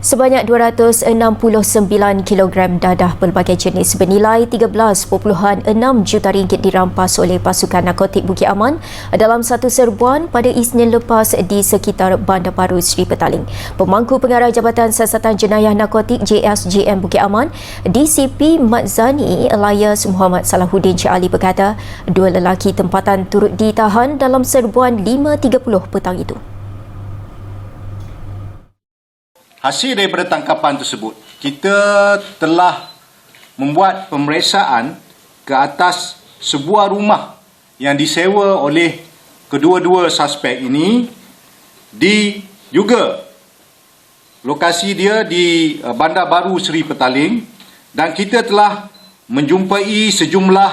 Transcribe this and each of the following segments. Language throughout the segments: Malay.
Sebanyak 269 kg dadah pelbagai jenis bernilai 13.6 juta ringgit dirampas oleh pasukan narkotik Bukit Aman dalam satu serbuan pada Isnin lepas di sekitar Bandar Baru Seri Petaling. Pemangku pengarah Jabatan Siasatan Jenayah Narkotik JSJM Bukit Aman, DCP Mat Zani Elias Muhammad Salahuddin Cik Ali berkata, dua lelaki tempatan turut ditahan dalam serbuan 5.30 petang itu. Hasil daripada tangkapan tersebut, kita telah membuat pemeriksaan ke atas sebuah rumah yang disewa oleh kedua-dua suspek ini di juga lokasi dia di uh, Bandar Baru Seri Petaling dan kita telah menjumpai sejumlah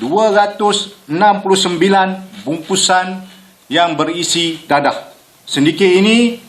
269 bungkusan yang berisi dadah. Sedikit ini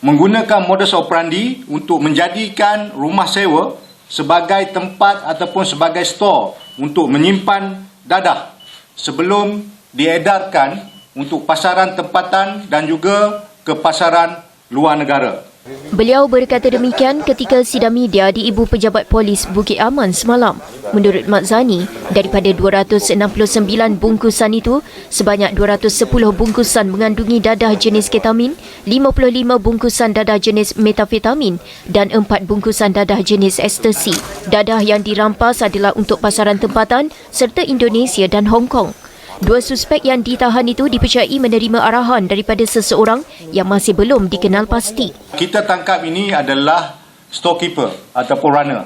menggunakan modus operandi untuk menjadikan rumah sewa sebagai tempat ataupun sebagai store untuk menyimpan dadah sebelum diedarkan untuk pasaran tempatan dan juga ke pasaran luar negara. Beliau berkata demikian ketika sidang media di Ibu Pejabat Polis Bukit Aman semalam. Menurut Mat Zani, daripada 269 bungkusan itu, sebanyak 210 bungkusan mengandungi dadah jenis ketamin, 55 bungkusan dadah jenis metafetamin dan 4 bungkusan dadah jenis ekstasi. Dadah yang dirampas adalah untuk pasaran tempatan serta Indonesia dan Hong Kong. Dua suspek yang ditahan itu dipercayai menerima arahan daripada seseorang yang masih belum dikenal pasti. Kita tangkap ini adalah storekeeper ataupun runner.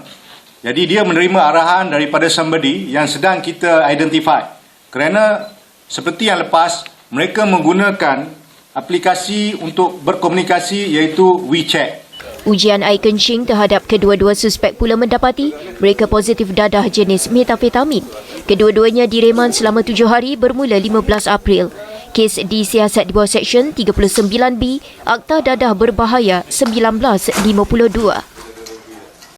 Jadi dia menerima arahan daripada somebody yang sedang kita identify. Kerana seperti yang lepas, mereka menggunakan aplikasi untuk berkomunikasi iaitu WeChat. Ujian air kencing terhadap kedua-dua suspek pula mendapati mereka positif dadah jenis metafetamin. Kedua-duanya direman selama tujuh hari bermula 15 April. Kes disiasat di bawah Seksyen 39B Akta Dadah Berbahaya 1952.